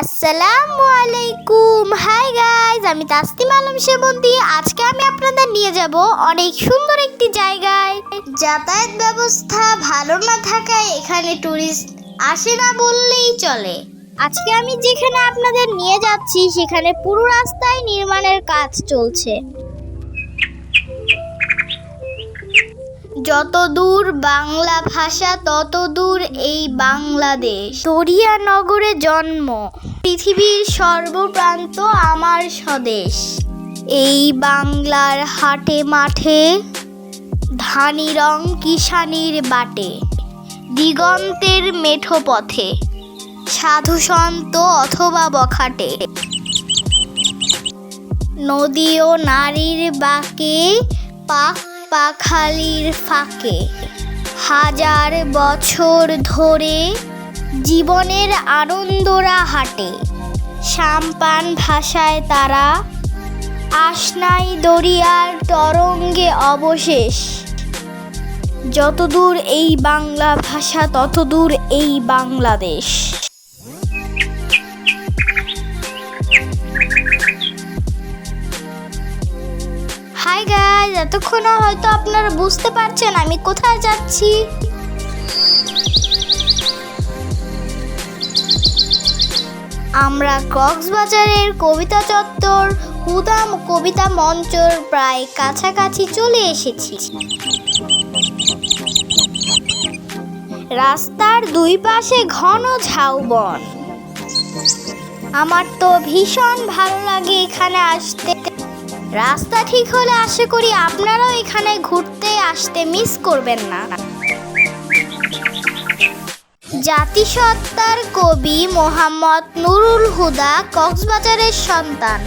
আসসালামু আলাইকুম। Hi guys আমি তাসতিম আলম সেবন্তী আজকে আমি আপনাদের নিয়ে যাব অনেক সুন্দর একটি জায়গায়। যাতায়াত ব্যবস্থা ভালো না থাকায় এখানে ট্যুরিস্ট আসে না বললেই চলে। আজকে আমি যেখানে আপনাদের নিয়ে যাচ্ছি, সেখানে পুরো রাস্তায় নির্মাণের কাজ চলছে। যত দূর বাংলা ভাষা তত দূর এই বাংলাদেশ। দরিয়া নগরে জন্ম। পৃথিবীর সর্বপ্রান্ত আমার স্বদেশ। এই বাংলার হাটে মাঠে ধানি রং কিষানির বাটে। দিগন্তের মেঠো পথে সাধু সন্ত অথবা বখাটে। নদী ও নারীর বাঁকে পাক পাখালির ফাঁকে। হাজার বছর ধরে জীবনের আনন্দরা হাটে। সাম্পান ভাষায় তারা আসনাই দরিয়ার তরঙ্গে অবশেষ। যতদূর এই বাংলা ভাষা, ততদূর এই বাংলাদেশ। গাইজ এতক্ষণে হয়তো আপনারা বুঝতে পারছেন আমি কোথায় যাচ্ছি। আমরা কক্সবাজারের কবিতা চত্বর, হুদাম কবিতা মঞ্চর প্রায় কাছাকাছি চলে এসেছি। রাস্তার দুই পাশে ঘন ঝাউবন আমার তো ভীষণ ভালো লাগে এখানে আসতে। রাস্তা ঠিক হলে আশা করি আপনারাও এখানে ঘুরতে আসতে মিস করবেন না। জাতিসত্তার কবি মোহাম্মদ নুরুল হুদা কক্সবাজারের সন্তান,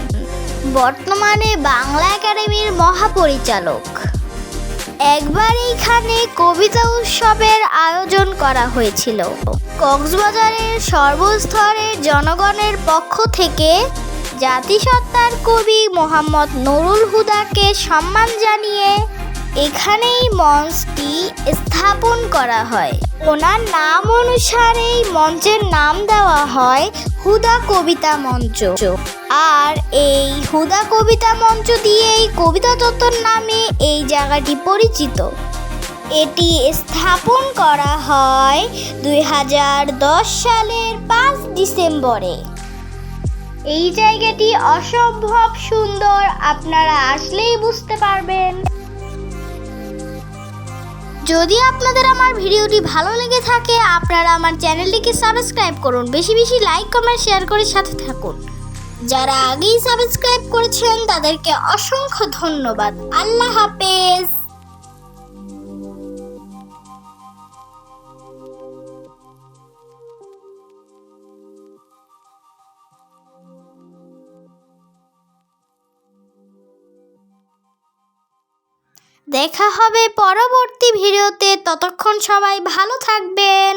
বর্তমানে বাংলা একাডেমির মহাপরিচালক। একবার এইখানে কবিতা উৎসবের আয়োজন করা হয়েছিল। কক্সবাজারের সর্বস্তরের জনগণের পক্ষ থেকে জাতিসত্তার কবি মোহাম্মদ নুরুল হুদাকে সম্মান জানিয়ে এখানেই মঞ্চটি স্থাপন করা হয়। ওনার নাম অনুসারে মঞ্চের নাম দেওয়া হয় হুদা কবিতা মঞ্চ। আর এই হুদা কবিতা মঞ্চ দিয়ে এই কবিতা তত্ত্বর নামে এই জায়গাটি পরিচিত। এটি স্থাপন করা হয় দুই হাজার দশ সালের পাঁচ ডিসেম্বরে। এই জায়গাটি অসম্ভব সুন্দর। আপনারা আসলেই বুঝতে পারবেন। যদি আপনাদের আমার ভিডিওটি ভালো লেগে থাকে, আপনারা আমার চ্যানেলটিকে সাবস্ক্রাইব করুন। বেশি বেশি লাইক, কমেন্ট, শেয়ার করে সাথে থাকুন। যারা আগেই সাবস্ক্রাইব করেছেন, তাদেরকে অসংখ্য ধন্যবাদ। আল্লাহ হাফেজ। দেখা হবে পরবর্তী ভিডিওতে। ততক্ষণ সবাই ভালো থাকবেন।